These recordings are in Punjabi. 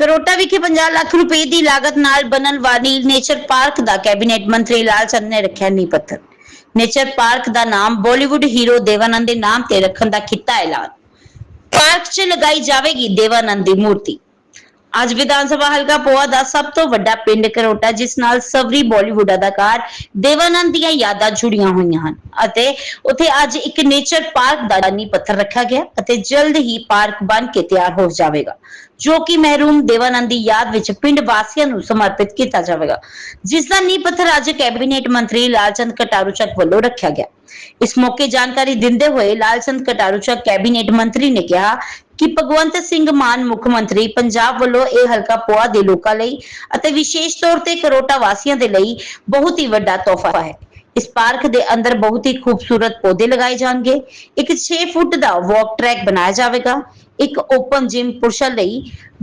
ਕਰੋਟਾ ਵਿਖੇ 50 ਲੱਖ ਰੁਪਏ ਦੀ ਲਾਗਤ ਨਾਲ ਬਣਨ ਵਾਲੀ ਨੇਚਰ ਪਾਰਕ ਦਾ ਕੈਬਨਿਟ ਮੰਤਰੀ ਲਾਲ ਚੰਦ ਨੇ ਰੱਖਿਆ ਨੀਂਹ ਪੱਥਰ। ਨੇਚਰ ਪਾਰਕ ਦਾ ਨਾਮ ਬਾਲੀਵੁੱਡ ਹੀਰੋ ਦੇਵਾਨੰਦ ਦੇ ਨਾਮ ਤੇ ਰੱਖਣ ਦਾ ਕੀਤਾ ਐਲਾਨ। ਪਾਰਕ 'ਚ ਲਗਾਈ ਜਾਵੇਗੀ ਦੇਵਾਨੰਦ ਦੀ ਮੂਰਤੀ। ਅੱਜ ਵਿਧਾਨ ਸਭਾ ਹਲਕਾ ਪੋਆ ਦਾ ਸਭ ਤੋਂ ਵੱਡਾ ਪਿੰਡ ਕਰੋਟਾ ਜਿਸ ਨਾਲ ਸਵਰੀ ਬਾਲੀਵੁੱਡ ਅਦਾਕਾਰ ਦੇਵਾਨੰਦ ਦੀਆਂ ਯਾਦਾਂ ਜੁੜੀਆਂ ਹੋਈਆਂ ਹਨ ਅਤੇ ਉੱਥੇ ਅੱਜ ਇੱਕ ਨੇਚਰ ਪਾਰਕ ਦਾ ਨੀਂਹ ਪੱਥਰ ਰੱਖਿਆ ਗਿਆ ਅਤੇ ਜਲਦ ਹੀ ਪਾਰਕ ਬਣ ਕੇ ਤਿਆਰ ਹੋ ਜਾਵੇਗਾ, ਜੋ ਕਿ ਮਹਿਰੂਮ ਦੇਵਾਨੰਦ ਦੀ ਯਾਦ ਵਿੱਚ ਪਿੰਡ ਵਾਸੀਆਂ ਨੂੰ ਸਮਰਪਿਤ ਕੀਤਾ ਜਾਵੇਗਾ, ਜਿਸ ਦਾ ਨੀਂਹ ਪੱਥਰ ਅੱਜ ਕੈਬਨਿਟ ਮੰਤਰੀ ਲਾਲਚੰਦ ਕਟਾਰੂ ਚੱਕ ਵੱਲੋਂ ਰੱਖਿਆ ਗਿਆ। ਇਸ ਮੌਕੇ ਜਾਣਕਾਰੀ ਦਿੰਦੇ ਹੋਏ ਲਾਲਚੰਦ ਕਟਾਰੂ ਚੱਕ ਕੈਬਨਿਟ ਮੰਤਰੀ ਨੇ ਕਿਹਾ ਕਿ ਭਗਵੰਤ ਸਿੰਘ ਮਾਨ ਮੁੱਖ ਮੰਤਰੀ ਪੰਜਾਬ ਵੱਲੋਂ ਇਹ ਹਲਕਾ ਪੋਆ ਦੇ ਲੋਕਾਂ ਲਈ ਅਤੇ ਵਿਸ਼ੇਸ਼ ਤੌਰ ਤੇ ਕਰੋਟਾ ਵਾਸੀਆਂ ਦੇ ਲਈ ਬਹੁਤ ਹੀ ਵੱਡਾ ਤੋਹਫਾ ਹੈ। ਇਸ ਪਾਰਕ ਦੇ ਅੰਦਰ ਬਹੁਤ ਹੀ ਖੂਬਸੂਰਤ ਪੌਦੇ ਲਗਾਏ ਜਾਣਗੇ। ਇੱਕ 6 ਫੁੱਟ ਦਾ ਵਾਕ ਟਰੈਕ ਬਣਾਇਆ ਜਾਵੇਗਾ। ਇੱਕ ਓਪਨ ਜਿਮ ਪੁਰਸ਼ਾਂ ਲਈ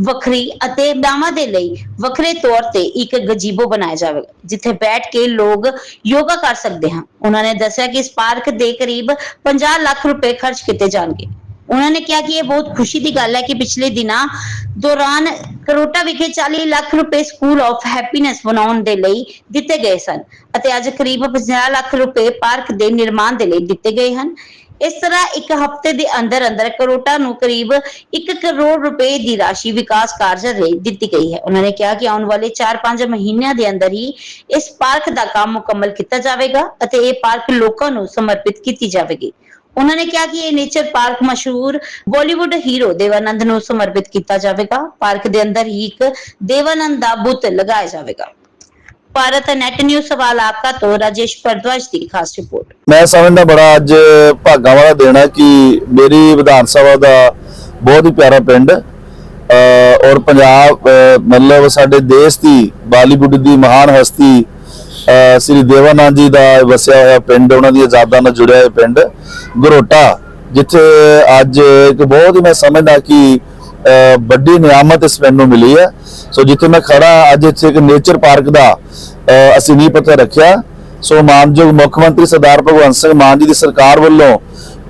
ਵੱਖਰੀ ਅਤੇ ਮਹਿਲਾਵਾਂ ਦੇ ਲਈ ਵੱਖਰੇ ਤੌਰ ਤੇ ਇੱਕ ਗਜੀਬੋ ਬਣਾਇਆ ਜਾਵੇਗਾ ਜਿੱਥੇ ਬੈਠ ਕੇ ਲੋਕ ਯੋਗਾ ਕਰ ਸਕਦੇ ਹਨ। ਉਹਨਾਂ ਨੇ ਦੱਸਿਆ ਕਿ ਇਸ ਪਾਰਕ ਦੇ ਕਰੀਬ 50 ਲੱਖ ਰੁਪਏ ਖਰਚ ਕੀਤੇ ਜਾਣਗੇ। ਉਹਨਾਂ ਨੇ ਕਿਹਾ ਕਿ ਇਹ ਬਹੁਤ ਖੁਸ਼ੀ ਦੀ ਗੱਲ ਹੈ ਕਿ ਪਿਛਲੇ ਦਿਨਾਂ ਦੌਰਾਨ ਕਰੋਟਾ ਵਿਖੇ 40 ਲੱਖ ਰੁਪਏ ਸਕੂਲ ਆਫ ਹੈਪੀਨੈਸ ਬਣਾਉਣ ਦੇ ਲਈ ਦਿੱਤੇ ਗਏ ਸਨ ਅਤੇ ਅੱਜ ਕਰੀਬ 50 ਲੱਖ ਰੁਪਏ ਪਾਰਕ ਦੇ ਨਿਰਮਾਣ ਦੇ ਲਈ ਦਿੱਤੇ ਗਏ ਹਨ। ਇਸ ਤਰ੍ਹਾਂ ਇੱਕ ਹਫ਼ਤੇ ਦੇ ਅੰਦਰ ਅੰਦਰ ਕਰੋਟਾ ਨੂੰ ਕਰੀਬ 1 ਕਰੋੜ ਰੁਪਏ ਦੀ ਰਾਸ਼ੀ ਵਿਕਾਸ ਕਾਰਜਾਂ ਲਈ ਦਿੱਤੀ ਗਈ ਹੈ। ਉਹਨਾਂ ਨੇ ਕਿਹਾ ਕਿ ਆਉਣ ਵਾਲੇ 4-5 ਮਹੀਨਿਆਂ ਦੇ ਅੰਦਰ ਹੀ ਇਸ ਪਾਰਕ ਦਾ ਕੰਮ ਮੁਕੰਮਲ ਕੀਤਾ ਜਾਵੇਗਾ ਅਤੇ ਇਹ ਪਾਰਕ ਲੋਕਾਂ ਨੂੰ ਸਮਰਪਿਤ ਕੀਤੀ ਜਾਵੇਗੀ। ਉਹਨਾਂ ਨੇ ਕਿਹਾ ਕਿ ਇਹ ਨੇਚਰ ਪਾਰਕ ਮਸ਼ਹੂਰ ਬਾਲੀਵੁੱਡ ਹੀਰੋ ਦੇਵਾਨੰਦ ਨੂੰ ਸਮਰਪਿਤ ਕੀਤਾ ਜਾਵੇਗਾ। ਪਾਰਕ ਦੇ ਅੰਦਰ ਹੀ ਇੱਕ ਦੇਵਾਨੰਦ ਦਾ ਬੁੱਤ ਲਗਾਇਆ ਜਾਵੇਗਾ। ਭਾਰਤ ਨੈਟ ਨਿਊਜ਼ ਸਵਾਲ ਆਪਕਾ ਤੋਂ, ਰਾਜੇਸ਼ ਭਰਦਵਾਜ ਦੀ ਖਾਸ ਰਿਪੋਰਟ। ਮੈਂ ਸਮਝਦਾ ਬੜਾ ਅੱਜ ਭਾਗਾਂ ਵਾਲਾ ਦੇਣਾ ਕਿ ਮੇਰੀ ਵਿਧਾਨ ਸਭਾ ਦਾ ਬਹੁਤ ਹੀ ਪਿਆਰਾ ਪਿੰਡ ਔਰ ਪੰਜਾਬ ਮਤਲਬ ਸਾਡੇ ਦੇਸ਼ ਦੀ, ਬਾਲੀਵੁੱਡ ਦੀ ਮਹਾਨ ਹਸਤੀ ਸ੍ਰੀ ਦੇਵਾਨੰਦ ਜੀ ਦਾ ਵਸਿਆ ਹੋਇਆ ਪਿੰਡ, ਉਹਨਾਂ ਦੀ ਆਜ਼ਾਦਾਂ ਨਾਲ ਜੁੜਿਆ ਹੋਇਆ ਪਿੰਡ ਗਰੋਟਾ, ਜਿੱਥੇ ਅੱਜ ਇੱਕ ਬਹੁਤ ਹੀ ਮੈਂ ਸਮਝਦਾ ਕਿ ਵੱਡੀ ਨਿਆਮਤ ਇਸ ਪਿੰਡ ਨੂੰ ਮਿਲੀ ਹੈ। ਸੋ ਜਿੱਥੇ ਮੈਂ ਖੜਾ, ਅੱਜ ਇੱਥੇ ਇੱਕ ਨੇਚਰ ਪਾਰਕ ਦਾ ਅਸੀਂ ਨੀਂਹ ਪੱਥਰ ਰੱਖਿਆ। ਸੋ ਮਾਨਯੋਗ ਮੁੱਖ ਮੰਤਰੀ ਸਰਦਾਰ ਭਗਵੰਤ ਸਿੰਘ ਮਾਨ ਜੀ ਦੀ ਸਰਕਾਰ ਵੱਲੋਂ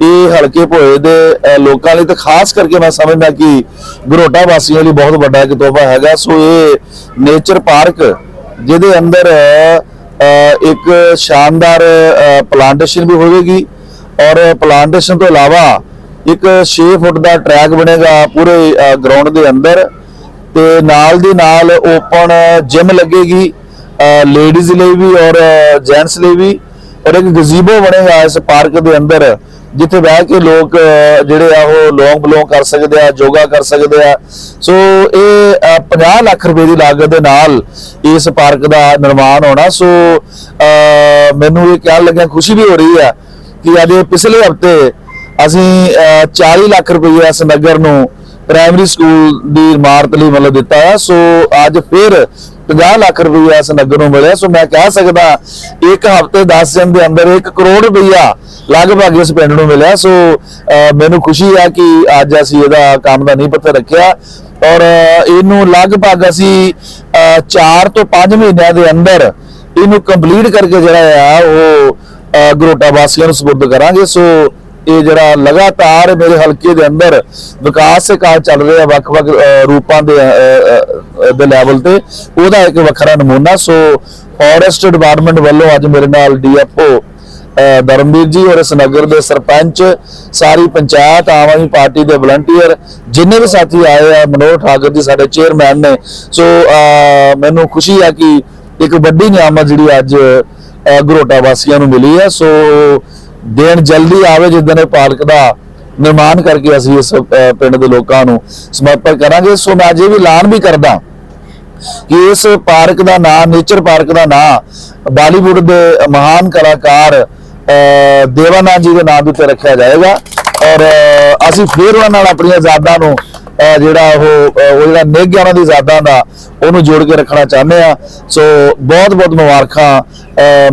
ਇਹ ਹਲਕੇ ਭੋਏ ਦੇ ਲੋਕਾਂ ਲਈ ਤੇ ਖਾਸ ਕਰਕੇ ਮੈਂ ਸਮਝਦਾ ਕਿ ਗਰੋਟਾ ਵਾਸੀਆਂ ਲਈ ਬਹੁਤ ਵੱਡਾ ਇੱਕ ਤੋਹਫਾ ਹੈਗਾ। ਸੋ ਇਹ ਨੇਚਰ ਪਾਰਕ ਜਿਹਦੇ ਅੰਦਰ ਇੱਕ ਸ਼ਾਨਦਾਰ ਪਲਾਂਟੇਸ਼ਨ ਵੀ ਹੋਵੇਗੀ ਔਰ ਪਲਾਂਟੇਸ਼ਨ ਤੋਂ ਇਲਾਵਾ ਇੱਕ 6 ਫੁੱਟ ਦਾ ਟਰੈਕ ਬਣੇਗਾ ਪੂਰੇ ਗਰਾਊਂਡ ਦੇ ਅੰਦਰ ਤੇ ਨਾਲ ਦੀ ਨਾਲ ਓਪਨ ਜਿਮ ਲੱਗੇਗੀ ਲੇਡੀਜ਼ ਲਈ ਵੀ ਔਰ ਜੈਂਟਸ ਲਈ ਵੀ ਔਰ ਇੱਕ ਗਜ਼ੀਬੋ ਬਣੇਗਾ ਇਸ ਪਾਰਕ ਦੇ ਅੰਦਰ ਜਿੱਥੇ ਬਹਿ ਕੇ ਲੋਕ ਜਿਹੜੇ ਆ ਉਹ ਲੌਂਗ ਬਲੋਂਗ ਕਰ ਸਕਦੇ ਆ ਯੋਗਾ ਕਰ ਸਕਦੇ ਆ। ਸੋ ਇਹ ਅਹ, 50 ਲੱਖ ਰੁਪਏ ਦੀ ਲਾਗਤ ਦੇ ਨਾਲ ਇਸ ਪਾਰਕ ਦਾ ਨਿਰਮਾਣ ਹੋਣਾ। ਸੋ ਮੈਨੂੰ ਇਹ ਕਹਿਣ ਲੱਗਿਆ ਖੁਸ਼ੀ ਵੀ ਹੋ ਰਹੀ ਆ ਕਿ ਅੱਜ ਪਿਛਲੇ ਹਫ਼ਤੇ ਅਸੀਂ ਅਹ, 40 ਲੱਖ ਰੁਪਏ ਇਸ ਨਗਰ ਨੂੰ ਪ੍ਰਾਇਮਰੀ ਸਕੂਲ ਦੀ ਇਮਾਰਤ ਲਈ ਮਤਲਬ ਦਿੱਤਾ ਹੈ ਸੋ ਅੱਜ ਫਿਰ 50 ਲੱਖ ਰੁਪਈਆ ਇਸ ਨਗਰ ਨੂੰ ਮਿਲਿਆ। ਸੋ ਮੈਂ ਕਹਿ ਸਕਦਾ, ਇੱਕ ਹਫ਼ਤੇ 10 ਦਿਨ ਦੇ ਅੰਦਰ 1 ਕਰੋੜ ਰੁਪਈਆ ਲਗਭਗ ਇਸ ਪਿੰਡ ਨੂੰ ਮਿਲਿਆ। ਸੋ ਮੈਨੂੰ ਖੁਸ਼ੀ ਹੈ ਕਿ ਅੱਜ ਅਸੀਂ ਇਹਦਾ ਕੰਮ ਦਾ ਨਹੀਂ ਪੱਥਰ ਰੱਖਿਆ। ਔਰ ਇਹਨੂੰ ਲਗਭਗ ਅਸੀਂ 4 ਤੋਂ 5 ਮਹੀਨਿਆਂ ਦੇ ਅੰਦਰ ਇਹਨੂੰ ਕੰਪਲੀਟ ਕਰਕੇ ਜਿਹੜਾ ਆ, ਉਹ ਗਰੋਟਾ ਵਾਸੀਆਂ ਨੂੰ ਸਪੁਰਦ ਕਰਾਂਗੇ। ਸੋ, ਇਹ ਜਿਹੜਾ ਲਗਾਤਾਰ ਮੇਰੇ ਹਲਕੇ ਦੇ ਅੰਦਰ ਵਿਕਾਸ ਦੇ ਕਾਰਜ ਚੱਲ ਰਹੇ ਆ ਵੱਖ-ਵੱਖ ਰੂਪਾਂ ਦੇ ਦੇ ਲੈਵਲ ਤੇ ਉਹਦਾ ਇੱਕ ਵੱਖਰਾ ਨਮੂਨਾ। ਸੋ ਫੋਰੈਸਟ ਡਿਪਾਰਟਮੈਂਟ ਵੱਲੋਂ ਅੱਜ ਮੇਰੇ ਨਾਲ ਡੀਐਫਓ ਧਰਮਵੀਰ ਜੀ ਔਰ ਇਸ ਨਗਰ ਦੇ ਸਰਪੰਚ ਸਾਰੀ ਪੰਚਾਇਤ ਆਮ ਆਦਮੀ ਪਾਰਟੀ ਦੇ ਵਲੰਟੀਅਰ ਜਿੰਨੇ ਵੀ ਸਾਥੀ ਆਏ ਆ ਮਨੋਹਰ ਠਾਕੁਰ ਜੀ ਸਾਡੇ ਚੇਅਰਮੈਨ ਨੇ। ਸੋ ਮੈਨੂੰ ਖੁਸ਼ੀ ਆ ਕਿ ਇੱਕ ਵੱਡੀ ਨਿਆਮਤ ਜਿਹੜੀ ਅੱਜ ਅਹ, ਗਰੋਟਾ ਵਾਸੀਆਂ ਨੂੰ ਮਿਲੀ ਹੈ। ਸੋ ਦੇਣ ਜਲਦੀ ਆਵੇ ਜਿੱਦਣ ਇਹ ਪਾਰਕ ਦਾ ਨਿਰਮਾਣ ਕਰਕੇ ਅਸੀਂ ਇਸ ਪਿੰਡ ਦੇ ਲੋਕਾਂ ਨੂੰ ਸਮਰਪਿਤ ਕਰਾਂਗੇ। ਸੋ ਮੈਂ ਅਜੇ ਵੀ ਐਲਾਨ ਵੀ ਕਰਦਾ ਕਿ ਇਸ ਪਾਰਕ ਦਾ ਨਾਮ ਨੇਚਰ ਪਾਰਕ ਦਾ ਨਾਮ ਬਾਲੀਵੁੱਡ ਦੇ ਮਹਾਨ ਕਲਾਕਾਰ ਅਹ, ਦੇਵਾਨੰਦ ਜੀ ਦੇ ਨਾਮ ਦੇ ਉੱਤੇ ਰੱਖਿਆ ਜਾਏਗਾ। ਔਰ ਅਸੀਂ ਫਿਰ ਉਹਨਾਂ ਨਾਲ ਆਪਣੀਆਂ ਯਾਦਾਂ ਨੂੰ ਅਹ, ਜਿਹੜਾ ਉਹ ਉਹ ਜਿਹੜਾ ਨਿੱਘ ਹੈ ਉਹਨਾਂ ਦੀ ਯਾਦਾਂ ਦਾ ਉਹਨੂੰ ਜੋੜ ਕੇ ਰੱਖਣਾ ਚਾਹੁੰਦੇ ਆ ਸੋ ਬਹੁਤ ਬਹੁਤ ਮੁਬਾਰਕਾਂ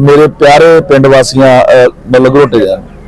ਮੇਰੇ ਪਿਆਰੇ ਪਿੰਡ ਵਾਸੀਆਂ ਅਹ, ਮਤਲਬ ਗਰੋਟੇ ਜਾਨ